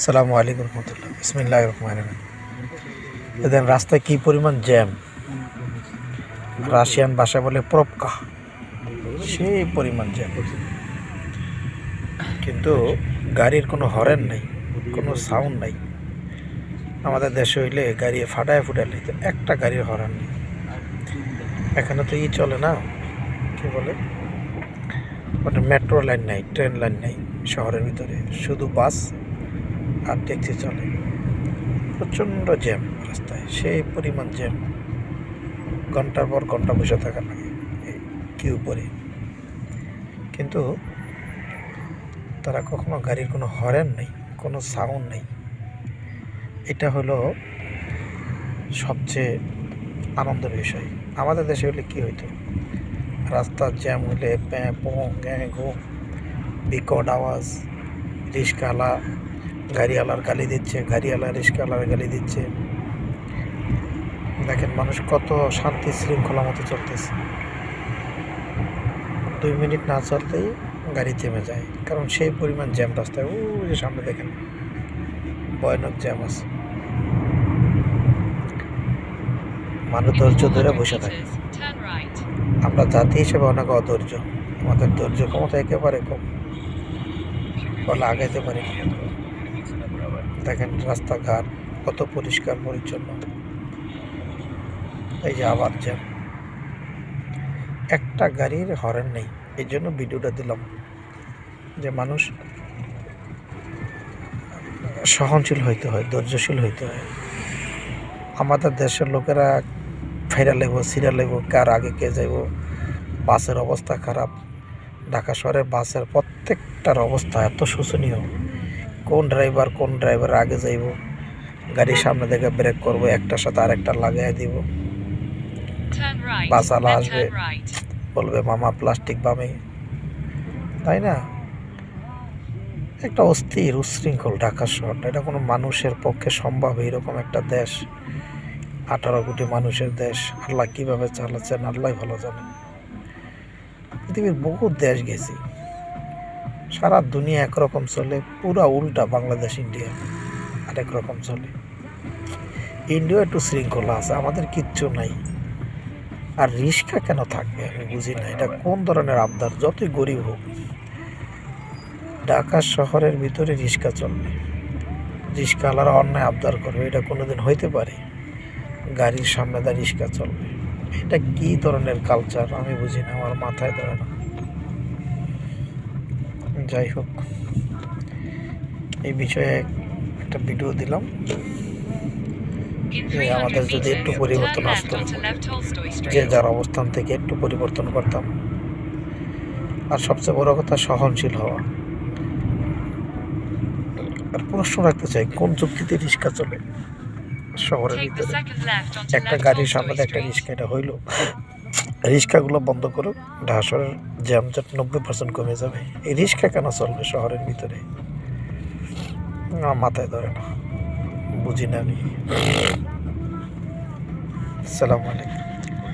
সালামু আলাইকুম রহমতুল্লাহ। বিসমিল্লাহ রহমান এদের রাস্তায় কি পরিমাণ জ্যাম? রাশিয়ান ভাষায় বলে প্রপকা। সেই পরিমাণ জ্যাম। কিন্তু গাড়ির কোনো হরেন নেই, কোনো সাউন্ড নাই। আমাদের দেশে হইলে গাড়ি ফাটায় ফুটালে তো একটা গাড়ির হরেন নেই। এখানে তো ই চলে না, কি বলে? মানে মেট্রো লাইন নাই ট্রেন লাইন নাই শহরের ভিতরে। শুধু বাস আর দেখতে চলে। প্রচণ্ড জ্যাম রাস্তায়, সেই পরিমাণ জ্যাম। ঘণ্টার পর ঘণ্টা বসে থাকা লাগে কিউ পরে। কিন্তু তারা কখনো গাড়ির কোনো হরেন নেই, কোনো সাউন্ড নেই। এটা হলো সবচেয়ে আনন্দের বিষয়। আমাদের দেশে হলে কী হইতো? রাস্তার জ্যাম হলে প্যাঁ, পোঁ, গ্যাঁ, ঘু, বিকট আওয়াজ রিক্সাওয়ালা গাড়িওয়ালার গালি দিচ্ছে গাড়িওয়ালা রিক্সাওয়ালার গালি দিচ্ছে। দেখেন মানুষ কত শান্তি শৃঙ্খলা মতো চলতেছে। দুই মিনিট না চলতেই গাড়ি থেমে যায়। কারণ সেই পরিমাণ জ্যাম রাস্তায় ও যে সামনে দেখেন, ভয়ানক জ্যাম আছে। মানুষ ধৈর্য ধরে বসে থাকে। আমরা জাতি হিসেবে অনেক অধৈর্য। আমাদের ধৈর্য ক্ষমতা একেবারে কম। বলে আগাইতে পারি। দেখেন রাস্তাঘাট কত পরিষ্কার পরিচ্ছন্ন। এই যে আবার জ্যাম। একটা গাড়ির হরেন নেই, এই জন্য ভিডিওটা দিলাম। যে মানুষ সহনশীল হইতে হয়, ধৈর্যশীল হইতে হয়। আমাদের দেশের লোকেরা ফেরা লেব সিরা লেব, কার আগে কে যাইব, বাসের অবস্থা খারাপ। ঢাকা শহরের বাসের প্রত্যেকটার অবস্থা এত শোচনীয়। কোন ড্রাইভার কোন ড্রাইভার আগে যাইব? গাড়ির সামনে থেকে ব্রেক করব একটার সাথে আরেকটা লাগাই দিব. বাসালা আসবে। বলবে মামা প্লাস্টিক বামে। তাই না? একটা অস্থির উশৃঙ্খল ঢাকা শহরটা এটা কোনো মানুষের পক্ষে সম্ভব এইরকম একটা দেশ। আঠারো কোটি মানুষের দেশ। আল্লাহ কীভাবে চালাচ্ছেন আল্লাহ ভালো জানেন পৃথিবীর বহু দেশ গেছি। সারা দুনিয়া একরকম চলে, পুরা উল্টা বাংলাদেশ, ইন্ডিয়া আরেক রকম চলে। ইন্ডিয়া একটু শৃঙ্খলা আছে, আমাদের কিচ্ছু নাই। আর রিক্সা কেন থাকবে আমি বুঝি না, এটা কোন ধরনের আবদার, যতই গরিব হোক। ঢাকা শহরের ভিতরে রিক্সা চলবে। রিক্সাওয়ালারা অন্যায় আবদার করবে, এটা কোনোদিন হইতে পারে। গাড়ির সামনে দা রিক্সা চলবে। এটা কি ধরনের কালচার আমি বুঝি না, আমার মাথায় ধরে না। যাই হোক এই বিষয়ে একটা ভিডিও দিলাম। যে আমাদের যদি একটু পরিবর্তন আসতো যে যার অবস্থান থেকে একটু পরিবর্তন করতাম। আর সবচেয়ে বড় কথা সহনশীল হওয়া। আর প্রশ্ন রাখতে চাই কোন যুক্তিতে রিক্সা চলে? শহরের ভিতরে। একটা গাড়ির সামনে একটা. রিক্সা এটা হইল। রিক্সাগুলো বন্ধ করুক, ঢাসরের জ্যামজট নব্বই পার্সেন্ট কমে যাবে। এই রিক্সা কেন চলবে শহরের ভিতরে? মাথায় ধরে না বুঝি না আমি। সালাম আলাইকুম।